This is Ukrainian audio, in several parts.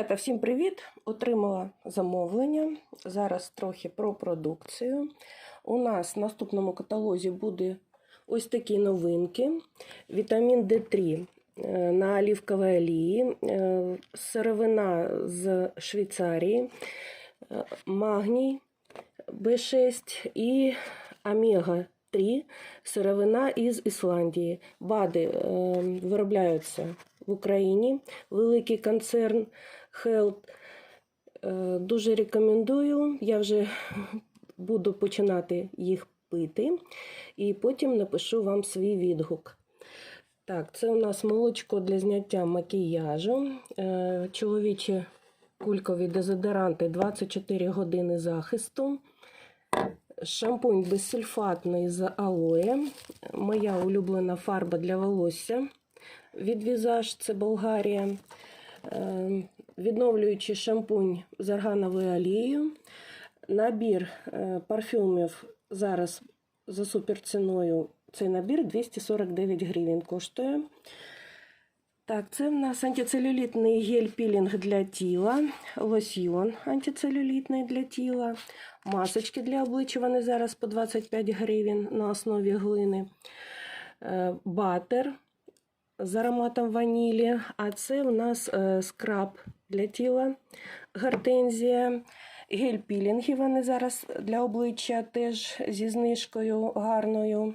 Дівчата, всім привіт! Отримала замовлення. Зараз трохи про продукцію. У нас в наступному каталозі буде ось такі новинки: вітамін D3 е, на олівковій олії, е, сировина з Швейцарії, е, магній B6 і омега 3 сировина із Ісландії. БАДи е, виробляються в Україні. Великий концерн Health. Е, Дуже рекомендую. Я вже буду починати їх пити, і потім напишу вам свій відгук. Так, це у нас молочко для зняття макіяжу. Е, Чоловічі кулькові дезодоранти 24 години захисту. Шампунь безсульфатний з алоє. Моя улюблена фарба для волосся. Від Візаж це Болгарія. Е, Відновлюючий шампунь з аргановою олією. Набір е, парфюмів зараз за суперціною. Цей набір 249 гривень коштує. Так, це в нас антицелюлітний гель-пілінг для тіла, лосьйон антицелюлітний для тіла, масочки для обличчя, вони зараз по 25 гривень на основі глини, е, батер з ароматом ванілі, а це у нас е, скраб для тіла, гортензія, гель-пілінги, вони зараз для обличчя теж зі знижкою гарною.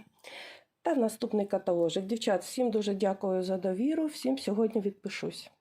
Та наступний каталожик. Дівчат, всім дуже дякую за довіру. Всім сьогодні відпишусь.